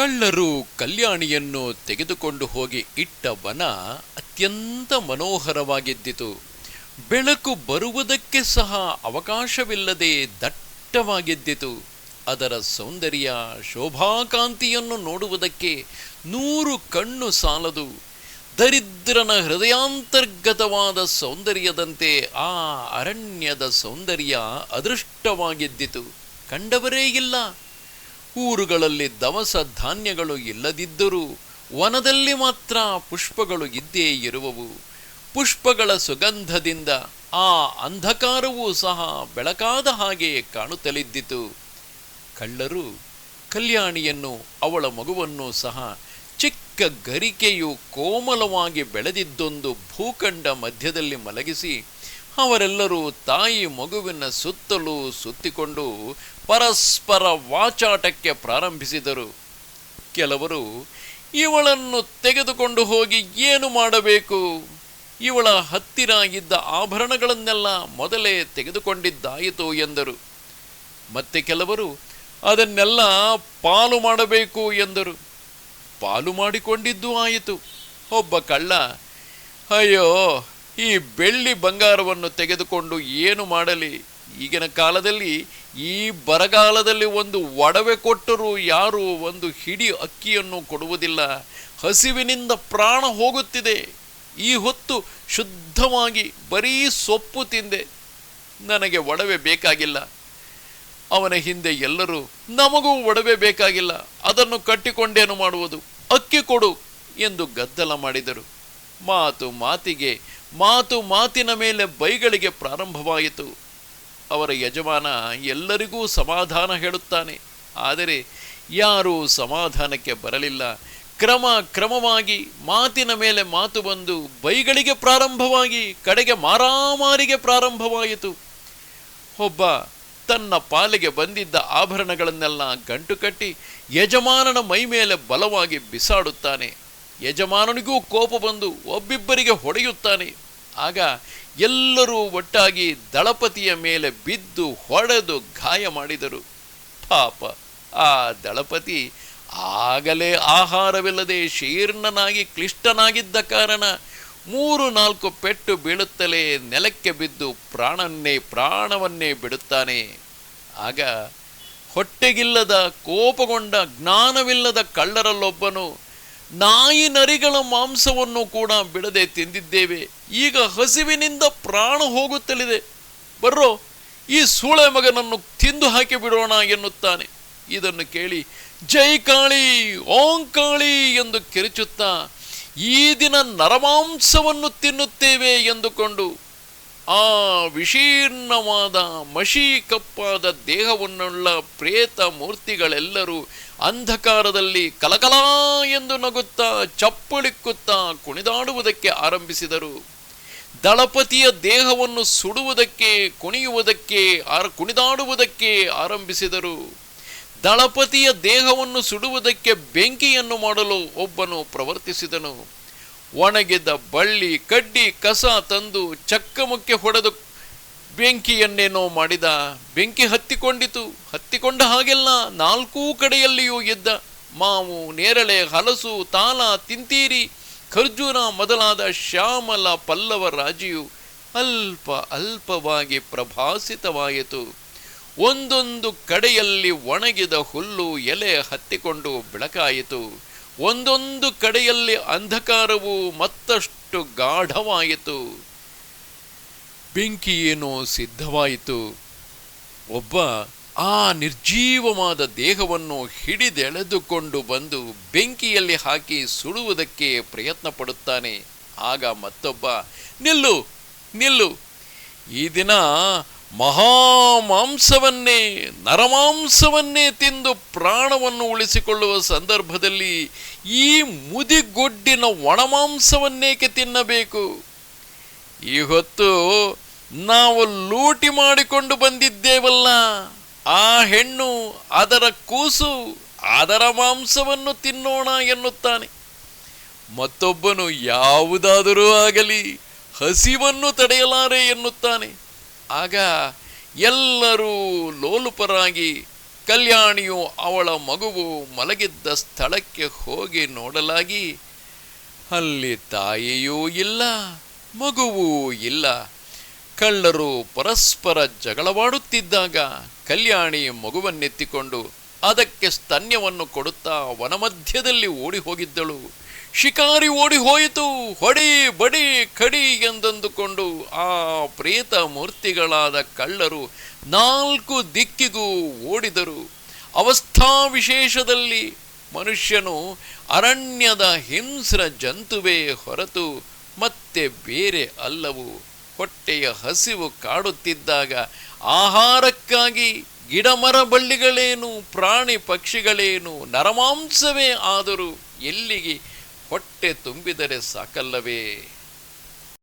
ಕಳ್ಳರು ಕಲ್ಯಾಣಿಯನ್ನು ತೆಗೆದುಕೊಂಡು ಹೋಗಿ ಇಟ್ಟ ವನ ಅತ್ಯಂತ ಮನೋಹರವಾಗಿದ್ದಿತು. ಬೆಳಕು ಬರುವುದಕ್ಕೆ ಸಹ ಅವಕಾಶವಿಲ್ಲದೆ ದಟ್ಟವಾಗಿದ್ದಿತು. ಅದರ ಸೌಂದರ್ಯ, ಶೋಭಾಕಾಂತಿಯನ್ನು ನೋಡುವುದಕ್ಕೆ ನೂರು ಕಣ್ಣು ಸಾಲದು. ದರಿದ್ರನ ಹೃದಯಾಂತರ್ಗತವಾದ ಸೌಂದರ್ಯದಂತೆ ಆ ಅರಣ್ಯದ ಸೌಂದರ್ಯ ಅದೃಷ್ಟವಾಗಿದ್ದಿತು. ಕಂಡವರೇ ಇಲ್ಲ. ಊರುಗಳಲ್ಲಿ ದವಸ ಧಾನ್ಯಗಳು ಇಲ್ಲದಿದ್ದರೂ ವನದಲ್ಲಿ ಮಾತ್ರ ಪುಷ್ಪಗಳು ಇದ್ದೇ ಇರುವವು. ಪುಷ್ಪಗಳ ಸುಗಂಧದಿಂದ ಆ ಅಂಧಕಾರವೂ ಸಹ ಬೆಳಕಾದ ಹಾಗೆ ಕಾಣುತ್ತಲಿದ್ದಿತು. ಕಳ್ಳರು ಕಲ್ಯಾಣಿಯನ್ನು ಅವಳ ಮಗುವನ್ನು ಸಹ ಚಿಕ್ಕ ಗರಿಕೆಯು ಕೋಮಲವಾಗಿ ಬೆಳೆದಿದ್ದೊಂದು ಭೂಖಂಡ ಮಧ್ಯದಲ್ಲಿ ಮಲಗಿಸಿ ಅವರೆಲ್ಲರೂ ತಾಯಿ ಮಗುವಿನ ಸುತ್ತಲೂ ಸುತ್ತಿಕೊಂಡು ಪರಸ್ಪರ ವಾಚಾಟಕ್ಕೆ ಪ್ರಾರಂಭಿಸಿದರು. ಕೆಲವರು, ಇವಳನ್ನು ತೆಗೆದುಕೊಂಡು ಹೋಗಿ ಏನು ಮಾಡಬೇಕು? ಇವಳ ಹತ್ತಿರ ಇದ್ದ ಆಭರಣಗಳನ್ನೆಲ್ಲ ಮೊದಲೇ ತೆಗೆದುಕೊಂಡಿದ್ದಾಯಿತು? ಎಂದರು. ಮತ್ತೆ ಕೆಲವರು, ಅದನ್ನೆಲ್ಲ ಪಾಲು ಮಾಡಬೇಕು? ಎಂದರು. ಪಾಲು ಮಾಡಿಕೊಂಡಿದ್ದು ಆಯಿತು. ಒಬ್ಬ ಕಳ್ಳ, ಅಯ್ಯೋ ಈ ಬೆಳ್ಳಿ ಬಂಗಾರವನ್ನು ತೆಗೆದುಕೊಂಡು ಏನು ಮಾಡಲಿ? ಈಗಿನ ಕಾಲದಲ್ಲಿ ಈ ಬರಗಾಲದಲ್ಲಿ ಒಂದು ಒಡವೆ ಕೊಟ್ಟರೂ ಯಾರು ಒಂದು ಹಿಡಿ ಅಕ್ಕಿಯನ್ನು ಕೊಡುವುದಿಲ್ಲ. ಹಸಿವಿನಿಂದ ಪ್ರಾಣ ಹೋಗುತ್ತಿದೆ. ಈ ಹೊತ್ತು ಶುದ್ಧವಾಗಿ ಬರೀ ಸೊಪ್ಪು ತಿಂದೆ. ನನಗೆ ಒಡವೆ ಬೇಕಾಗಿಲ್ಲ. ಅವನ ಹಿಂದೆ ಎಲ್ಲರೂ, ನಮಗೂ ಒಡವೆ ಬೇಕಾಗಿಲ್ಲ. ಅದನ್ನು ಕಟ್ಟಿಕೊಂಡೇನು ಮಾಡುವುದು? ಅಕ್ಕಿ ಕೊಡು ಎಂದು ಗದ್ದಲ ಮಾಡಿದರು. ಮಾತು ಮಾತಿಗೆ ಮಾತು ಮಾತಿನ ಮೇಲೆ ಬೈಗಳಿಗೆ ಪ್ರಾರಂಭವಾಯಿತು. ಅವರ ಯಜಮಾನ ಎಲ್ಲರಿಗೂ ಸಮಾಧಾನ ಹೇಳುತ್ತಾನೆ. ಆದರೆ ಯಾರೂ ಸಮಾಧಾನಕ್ಕೆ ಬರಲಿಲ್ಲ. ಕ್ರಮ ಕ್ರಮವಾಗಿ ಮಾತಿನ ಮೇಲೆ ಮಾತು ಬಂದು ಬೈಗಳಿಗೆ ಪ್ರಾರಂಭವಾಗಿ, ಕಡೆಗೆ ಮಾರಾಮಾರಿಗೆ ಪ್ರಾರಂಭವಾಯಿತು. ಒಬ್ಬ ತನ್ನ ಪಾಲಿಗೆ ಬಂದಿದ್ದ ಆಭರಣಗಳನ್ನೆಲ್ಲ ಗಂಟು ಕಟ್ಟಿ ಯಜಮಾನನ ಮೈ ಮೇಲೆ ಬಲವಾಗಿ ಬಿಸಾಡುತ್ತಾನೆ. ಯಜಮಾನನಿಗೂ ಕೋಪ ಬಂದು ಒಬ್ಬಿಬ್ಬರಿಗೆ ಹೊಡೆಯುತ್ತಾನೆ. ಆಗ ಎಲ್ಲರೂ ಒಟ್ಟಾಗಿ ದಳಪತಿಯ ಮೇಲೆ ಬಿದ್ದು ಹೊಡೆದು ಗಾಯ ಮಾಡಿದರು. ಪಾಪ, ಆ ದಳಪತಿ ಆಗಲೇ ಆಹಾರವಿಲ್ಲದೆ ಶೀರ್ಣನಾಗಿ ಕ್ಲಿಷ್ಟನಾಗಿದ್ದ ಕಾರಣ ಮೂರು ನಾಲ್ಕು ಪೆಟ್ಟು ಬೀಳುತ್ತಲೇ ನೆಲಕ್ಕೆ ಬಿದ್ದು ಪ್ರಾಣನ್ನೇ ಪ್ರಾಣವನ್ನೇ ಬಿಡುತ್ತಾನೆ. ಆಗ ಹೊಟ್ಟೆಗಿಲ್ಲದ ಕೋಪಗೊಂಡ ಜ್ಞಾನವಿಲ್ಲದ ಕಳ್ಳರಲ್ಲೊಬ್ಬನು ನಾಯಿ ನರಿಗಳ ಮಾಂಸವನ್ನು ಕೂಡ ಬಿಡದೆ ತಿಂದಿದ್ದೇವೆ. ಈಗ ಹಸಿವಿನಿಂದ ಪ್ರಾಣ ಹೋಗುತ್ತಲಿದೆ. ಬರ್ರೋ, ಈ ಸೂಳೆ ಮಗನನ್ನು ತಿಂದು ಹಾಕಿ ಬಿಡೋಣ ಎನ್ನುತ್ತಾನೆ. ಇದನ್ನು ಕೇಳಿ ಜೈ ಕಾಳಿ, ಓಂ ಕಾಳಿ ಎಂದು ಕಿರಿಚುತ್ತಾ ಈ ದಿನ ನರಮಾಂಸವನ್ನು ತಿನ್ನುತ್ತೇವೆ ಎಂದುಕೊಂಡು ಆ ವಿಶೀರ್ಣವಾದ ಮಷಿ ಕಪ್ಪಾದ ದೇಹವನ್ನುಳ್ಳ ಪ್ರೇತ ಮೂರ್ತಿಗಳೆಲ್ಲರೂ ಅಂಧಕಾರದಲ್ಲಿ ಕಲಕಲ ಎಂದು ನಗುತ್ತಾ ಚಪ್ಪಳಿಕ್ಕುತ್ತಾ ಕುಣಿದಾಡುವುದಕ್ಕೆ ಆರಂಭಿಸಿದರು. ದಳಪತಿಯ ದೇಹವನ್ನು ಸುಡುವುದಕ್ಕೆ, ಕುಣಿಯುವುದಕ್ಕೆ, ಆರ ಕುಣಿದಾಡುವುದಕ್ಕೆ ಆರಂಭಿಸಿದರು. ದಳಪತಿಯ ದೇಹವನ್ನು ಸುಡುವುದಕ್ಕೆ ಬೆಂಕಿಯನ್ನು ಮಾಡಲು ಒಬ್ಬನು ಪ್ರವರ್ತಿಸಿದನು. ಒಣಗಿದ ಬಳ್ಳಿ, ಕಡ್ಡಿ, ಕಸ ತಂದು ಚಕ್ಕಮಕ್ಕೆ ಹೊಡೆದು ಬೆಂಕಿಯನ್ನೇನೋ ಮಾಡಿದ, ಬೆಂಕಿ ಹತ್ತಿಕೊಂಡಿತು, ಹತ್ತಿಕೊಂಡ ಹಾಗೆಲ್ಲ ನಾಲ್ಕೂ ಕಡೆಯಲ್ಲಿಯೂ ಇದ್ದ ಮಾವು, ನೇರಳೆ, ಹಲಸು, ತಾಲ, ತಿಂತೀರಿ, ಖರ್ಜೂರ ಮೊದಲಾದ ಶ್ಯಾಮಲ ಪಲ್ಲವ ರಾಜಿಯು ಅಲ್ಪ ಅಲ್ಪವಾಗಿ ಪ್ರಭಾಸಿತವಾಯಿತು. ಒಂದೊಂದು ಕಡೆಯಲ್ಲಿ ಒಣಗಿದ ಹುಲ್ಲು ಎಲೆ ಹತ್ತಿಕೊಂಡು ಬೆಳಕಾಯಿತು. ಒಂದೊಂದು ಕಡೆಯಲ್ಲಿ ಅಂಧಕಾರವು ಮತ್ತಷ್ಟು ಗಾಢವಾಯಿತು. ಬೆಂಕಿ ಏನೋ ಸಿದ್ಧವಾಯಿತು. ಒಬ್ಬ ಆ ನಿರ್ಜೀವವಾದ ದೇಹವನ್ನು ಹಿಡಿದೆಳೆದುಕೊಂಡು ಬಂದು ಬೆಂಕಿಯಲ್ಲಿ ಹಾಕಿ ಸುಡುವುದಕ್ಕೆ ಪ್ರಯತ್ನ ಪಡುತ್ತಾನೆ ಆಗ ಮತ್ತೊಬ್ಬ, ನಿಲ್ಲು ನಿಲ್ಲು, ಈ ದಿನ ಮಹಾಮಾಂಸವನ್ನೇ, ನರಮಾಂಸವನ್ನೇ ತಿಂದು ಪ್ರಾಣವನ್ನು ಉಳಿಸಿಕೊಳ್ಳುವ ಸಂದರ್ಭದಲ್ಲಿ ಈ ಮುದಿಗೊಡ್ಡಿನ ಒಣಮಾಂಸವನ್ನೇಕೆ ತಿನ್ನಬೇಕು? ಈ ಹೊತ್ತು ನಾವು ಲೂಟಿ ಮಾಡಿಕೊಂಡು ಬಂದಿದ್ದೇವಲ್ಲ, ಆ ಹೆಣ್ಣು ಅದರ ಕೂಸು ಅದರ ಮಾಂಸವನ್ನು ತಿನ್ನೋಣ ಎನ್ನುತ್ತಾನೆ. ಮತ್ತೊಬ್ಬನು ಯಾವುದಾದರೂ ಆಗಲಿ ಹಸಿವನ್ನು ತಡೆಯಲಾರೆ ಎನ್ನುತ್ತಾನೆ. ಆಗ ಎಲ್ಲರೂ ಲೋಲುಪರಾಗಿ ಕಲ್ಯಾಣಿಯು ಅವಳ ಮಗುವು ಮಲಗಿದ್ದ ಸ್ಥಳಕ್ಕೆ ಹೋಗಿ ನೋಡಲಾಗಿ, ಅಲ್ಲಿ ತಾಯಿಯೂ ಇಲ್ಲ, ಮಗುವೂ ಇಲ್ಲ. ಕಳ್ಳರು ಪರಸ್ಪರ ಜಗಳವಾಡುತ್ತಿದ್ದಾಗ ಕಲ್ಯಾಣಿ ಮಗುವನ್ನೆತ್ತಿಕೊಂಡು ಅದಕ್ಕೆ ಸ್ತನ್ಯವನ್ನು ಕೊಡುತ್ತಾ ವನಮಧ್ಯದಲ್ಲಿ ಓಡಿ ಹೋಗಿದ್ದಳು ಶಿಕಾರಿ ಓಡಿ ಹೋಯಿತು, ಹೊಡಿ ಬಡಿ ಕಡಿ ಎಂದಂದುಕೊಂಡು ಆ ಪ್ರೇತ ಮೂರ್ತಿಗಳಾದ ಕಳ್ಳರು ನಾಲ್ಕು ದಿಕ್ಕಿಗೂ ಓಡಿದರು. ಅವಸ್ಥಾ ವಿಶೇಷದಲ್ಲಿ ಮನುಷ್ಯನು ಅರಣ್ಯದ ಹಿಂಸ್ರ ಜಂತುವೇ ಹೊರತು ಮತ್ತೆ ಬೇರೆ ಅಲ್ಲವು. ಹೊಟ್ಟೆಯ ಹಸಿವು ಕಾಡುತ್ತಿದ್ದಾಗ ಆಹಾರಕ್ಕಾಗಿ ಗಿಡಮರ ಬಳ್ಳಿಗಳೇನು, ಪ್ರಾಣಿ ಪಕ್ಷಿಗಳೇನು, ನರಮಾಂಸವೇ ಆದರೂ ಎಲ್ಲಿಗೆ ಹೊಟ್ಟೆ ತುಂಬಿದರೆ ಸಾಕಲ್ಲವೇ?